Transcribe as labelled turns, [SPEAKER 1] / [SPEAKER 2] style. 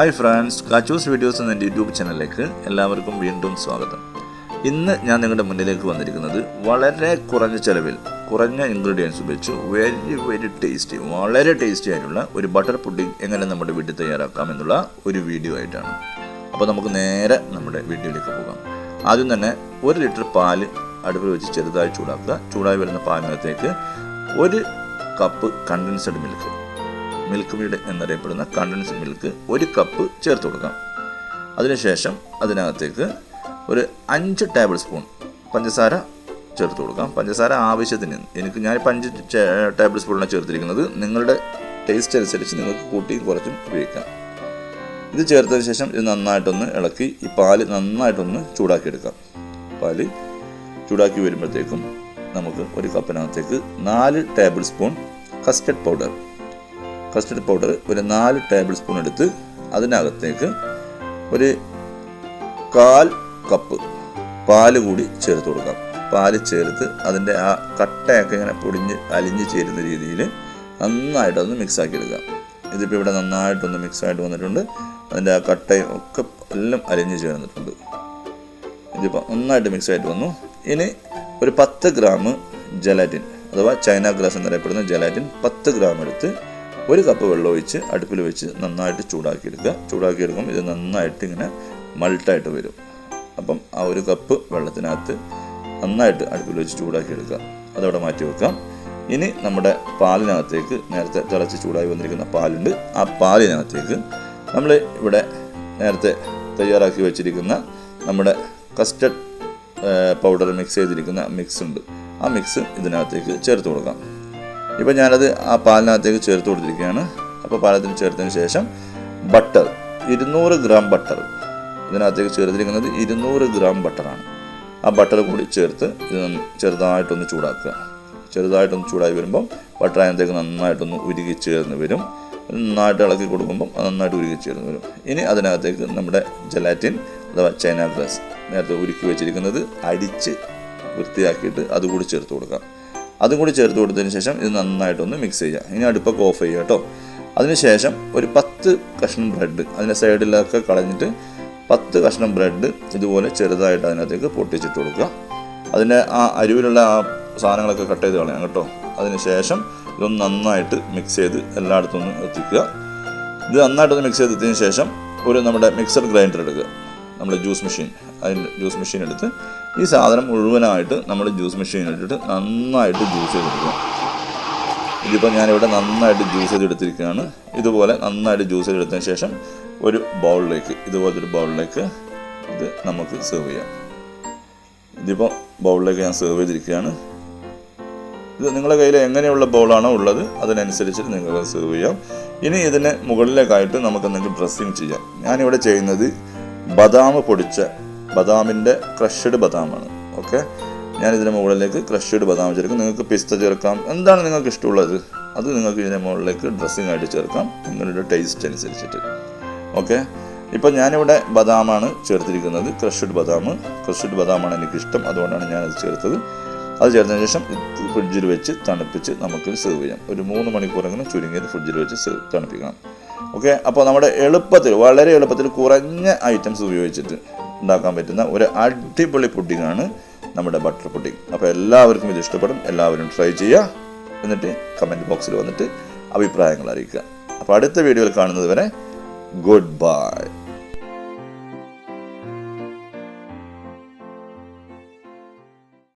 [SPEAKER 1] Hi friends Kachus videos എന്ന YouTube ചാനലിലേക്ക് എല്ലാവർക്കും വീണ്ടും സ്വാഗതം. ഇന്ന് ഞാൻ നിങ്ങളുടെ മുന്നിലേക്ക് വന്നിരിക്കുന്നത് വളരെ കുറഞ്ഞ ചിലവിൽ കുറഞ്ഞ ഇൻഗ്രീഡിയൻസ് ഉപയോഗിച്ച് വെരി വെരി ടേസ്റ്റി വളരെ ടേസ്റ്റി ആയിട്ടുള്ള ഒരു ബട്ടർ പുഡിംഗ് എങ്ങനെ നമ്മുടെ വീട്ടിൽ തയ്യാറാക്കാം എന്നുള്ള ഒരു വീഡിയോ ആയിട്ടാണ്. അപ്പോൾ നമുക്ക് നേരെ നമ്മുടെ വീഡിയോയിലേക്ക് പോകാം. ആദ്യം തന്നെ ഒരു ലിറ്റർ പാൽ അടുപ്പിൽ വെച്ച് ചെറുതായി ചൂടാക്കുക. ചൂടായി വരുന്ന പാലിനകത്തേക്ക് ഒരു cup condensed milk milk maid എന്നറിയപ്പെടുന്ന കണ്ടൻസ് മിൽക്ക് ഒരു കപ്പ് ചേർത്ത് കൊടുക്കാം അതിനുശേഷം അതിനകത്തേക്ക് ഒരു അഞ്ച് ടേബിൾ സ്പൂൺ പഞ്ചസാര ചേർത്ത് കൊടുക്കാം. പഞ്ചസാര ആവശ്യത്തിന് എനിക്ക് ഞാൻ അഞ്ച് ടേബിൾ സ്പൂണാണ് ചേർത്തിരിക്കുന്നത് നിങ്ങളുടെ ടേസ്റ്റ് അനുസരിച്ച് നിങ്ങൾക്ക് കൂട്ടിയും കുറച്ചും ഉപയോഗിക്കാം. ഇത് ചേർത്തതിന് ശേഷം ഇത് നന്നായിട്ടൊന്ന് ഇളക്കി ഈ പാൽ നന്നായിട്ടൊന്ന് ചൂടാക്കി ചൂടാക്കിയെടുക്കാം. പാൽ ചൂടാക്കി വരുമ്പോഴത്തേക്കും നമുക്ക് ഒരു കപ്പിനകത്തേക്ക് നാല് tablespoon custard powder custard powder ഒരു നാല് ടേബിൾ സ്പൂൺ എടുത്ത് അതിനകത്തേക്ക് ഒരു കാൽ കപ്പ് പാൽ കൂടി ചേർത്ത് കൊടുക്കാം. പാൽ ചേർത്ത് അതിന്റെ ആ കട്ടയൊക്കെ ഇങ്ങനെ പൊടിഞ്ഞ് അലിഞ്ഞ് ചേരുന്ന രീതിയിൽ നന്നായിട്ടൊന്ന് മിക്സാക്കി എടുക്കാം. ഇതിപ്പോൾ ഇവിടെ നന്നായിട്ടൊന്ന് മിക്സായിട്ട് വന്നിട്ടുണ്ട്. അതിന്റെ ആ കട്ടയും ഒക്കെ എല്ലാം അലിഞ്ഞ് ചേർന്നിട്ടുണ്ട്. ഇതിപ്പോൾ നന്നായിട്ട് മിക്സായിട്ട് വന്നു. ഇനി ഒരു പത്ത് ഗ്രാം ജലാറ്റിൻ അഥവാ ചൈന ഗ്രാസ് എന്നറിയപ്പെടുന്ന ജലാറ്റിൻ പത്ത് ഗ്രാം എടുത്ത് ഒരു കപ്പ് വെള്ളം ഒഴിച്ച് അടുപ്പിൽ വെച്ച് നന്നായിട്ട് ചൂടാക്കിയെടുക്കുക. ചൂടാക്കിയെടുക്കുമ്പോൾ ഇത് നന്നായിട്ട് ഇങ്ങനെ മൾട്ടായിട്ട് വരും. അപ്പം ആ ഒരു കപ്പ് വെള്ളത്തിനകത്ത് നന്നായിട്ട് അടുപ്പിൽ വെച്ച് ചൂടാക്കിയെടുക്കുക. അതവിടെ മാറ്റി വെക്കാം. ഇനി നമ്മുടെ പാലിനകത്തേക്ക് നേരത്തെ തിളച്ച് ചൂടായി വന്നിരിക്കുന്ന പാലുണ്ട്. ആ പാലിനകത്തേക്ക് നമ്മൾ ഇവിടെ നേരത്തെ തയ്യാറാക്കി വെച്ചിരിക്കുന്ന നമ്മുടെ കസ്റ്റഡ് പൗഡർ മിക്സ് ചെയ്തിരിക്കുന്ന മിക്സ് ഉണ്ട്. ആ മിക്സ് ഇതിനകത്തേക്ക് ചേർത്ത് കൊടുക്കാം. ഇപ്പോൾ ഞാനത് ആ പാലിനകത്തേക്ക് ചേർത്ത് കൊടുത്തിരിക്കുകയാണ്. അപ്പോൾ പാലത്തിന് ചേർത്തതിന് ശേഷം ബട്ടർ ഇരുന്നൂറ് ഗ്രാം ബട്ടർ. ഇതിനകത്തേക്ക് ചേർത്തിരിക്കുന്നത് ഇരുന്നൂറ് ഗ്രാം ബട്ടറാണ് ആ ബട്ടർ കൂടി ചേർത്ത് ഇത് ചെറുതായിട്ടൊന്ന് ചൂടാക്കുക. ചെറുതായിട്ടൊന്ന് ചൂടായി വരുമ്പം ബട്ടർ അതിനകത്തേക്ക് നന്നായിട്ടൊന്ന് ഉരുകി ചേർന്ന് വരും. നന്നായിട്ട് ഇളക്കി കൊടുക്കുമ്പം അത് നന്നായിട്ട് ഉരുകി ചേർന്ന് വരും. ഇനി അതിനകത്തേക്ക് നമ്മുടെ ജലാറ്റിൻ അഥവാ ചൈന ഗ്ലാസ് നേരത്തെ ഉരുക്കി വെച്ചിരിക്കുന്നത് അടിച്ച് വൃത്തിയാക്കിയിട്ട് അതുകൂടി ചേർത്ത് കൊടുക്കാം. അതും കൂടി ചേർത്ത് കൊടുത്തതിന് ശേഷം ഇത് നന്നായിട്ടൊന്ന് മിക്സ് ചെയ്യുക. ഇനി അടുപ്പൊക്കെ ഓഫ് ചെയ്യുക കേട്ടോ അതിനുശേഷം ഒരു പത്ത് കഷ്ണം ബ്രെഡ് അതിന്റെ സൈഡിലൊക്കെ കളഞ്ഞിട്ട് പത്ത് കഷ്ണം ബ്രെഡ് ഇതുപോലെ ചെറുതായിട്ട് അതിനകത്തേക്ക് പൊട്ടിച്ചിട്ട് കൊടുക്കുക. അതിന്റെ ആ അരുവിലുള്ള ആ സാധനങ്ങളൊക്കെ കട്ട് ചെയ്ത് കളയാം കേട്ടോ. അതിന് ശേഷം ഇതൊന്ന് നന്നായിട്ട് മിക്സ് ചെയ്ത് എല്ലായിടത്തും ഒന്ന് എത്തിക്കുക. ഇത് നന്നായിട്ടൊന്ന് മിക്സ് ചെയ്തതിന് ശേഷം ഒരു നമ്മുടെ മിക്സർ ഗ്രൈൻഡർ എടുക്കുക. നമ്മുടെ ജ്യൂസ് മെഷീൻ അതിന്റെ ജ്യൂസ് മെഷീൻ എടുത്ത് ഈ സാധനം മുഴുവനായിട്ട് നമ്മൾ ജ്യൂസ് മെഷീൻ എടുത്തിട്ട് നന്നായിട്ട് ജ്യൂസ് ചെയ്തെടുക്കുക. ഇതിപ്പോൾ ഞാനിവിടെ നന്നായിട്ട് ജ്യൂസ് ചെയ്തെടുത്തിരിക്കുകയാണ്. ഇതുപോലെ നന്നായിട്ട് ജ്യൂസ് ചെയ്തെടുത്തതിന് ശേഷം ഒരു ബൗളിലേക്ക് ഇതുപോലത്തെ ഒരു ബൗളിലേക്ക് ഇത് നമുക്ക് സെർവ് ചെയ്യാം. ഇതിപ്പോൾ ബൗളിലേക്ക് ഞാൻ സെർവ് ചെയ്തിരിക്കുകയാണ്. ഇത് നിങ്ങളുടെ കയ്യിൽ എങ്ങനെയുള്ള ബൗളാണോ ഉള്ളത് അതിനനുസരിച്ച് നിങ്ങൾ സെർവ് ചെയ്യാം. ഇനി ഇതിന് മുകളിലേക്കായിട്ട് നമുക്ക് എന്തെങ്കിലും ഡ്രസ്സിങ് ചെയ്യാം. ഞാനിവിടെ ചെയ്യുന്നത് ബദാം പൊടിച്ച ബദാമിന്റെ ക്രഷഡ് ബദാമാണ്. ഓക്കെ? ഞാൻ ഇതിന് മുകളിലേക്ക് ക്രഷഡ് ബദാം ചേർക്കും. നിങ്ങൾക്ക് പിസ്ത ചേർക്കാം. എന്താണ് നിങ്ങൾക്ക് ഇഷ്ടമുള്ളത്? അത് നിങ്ങൾക്ക് ഇതിന് മുകളിലേക്ക് ഡ്രസ്സിങ് ആയിട്ട് ചേർക്കാം. നിങ്ങളുടെ ടേസ്റ്റ് അനുസരിച്ചിട്ട്. ഓക്കെ? ഇപ്പോൾ ഞാനിവിടെ ബദാമാണ് ചേർത്തിരിക്കുന്നത്. ക്രഷഡ് ബദാം. ക്രഷഡ് ബദാമാണ് എനിക്കിഷ്ടം. അതുകൊണ്ടാണ് ഞാനത് ചേർത്തത്. അത് ചേർത്തതിന് ശേഷം ഫ്രിഡ്ജിൽ വെച്ച് തണുപ്പിച്ച് നമുക്ക് സെർവ് ചെയ്യാം. ഒരു മൂന്ന് മണിക്കൂറെങ്കിലും ചുരുങ്ങിയത് ഫ്രിഡ്ജിൽ വെച്ച് തണുപ്പിക്കണം. ഓക്കെ? അപ്പോൾ നമ്മുടെ എളുപ്പത്തിൽ വളരെ എളുപ്പത്തിൽ കുറഞ്ഞ ഐറ്റംസ് ഉപയോഗിച്ചിട്ട് ഉണ്ടാക്കാൻ പറ്റുന്ന ഒരു അടിപൊളി പുഡിങ്ങാണ് നമ്മുടെ ബട്ടർ പുഡിങ് അപ്പോൾ എല്ലാവർക്കും ഇത് ഇഷ്ടപ്പെടും. എല്ലാവരും ട്രൈ ചെയ്യുക. എന്നിട്ട് കമന്റ് ബോക്സിൽ വന്നിട്ട് അഭിപ്രായങ്ങൾ അറിയിക്കുക. അപ്പോൾ അടുത്ത വീഡിയോയിൽ കാണുന്നത് വരെ ഗുഡ് ബൈ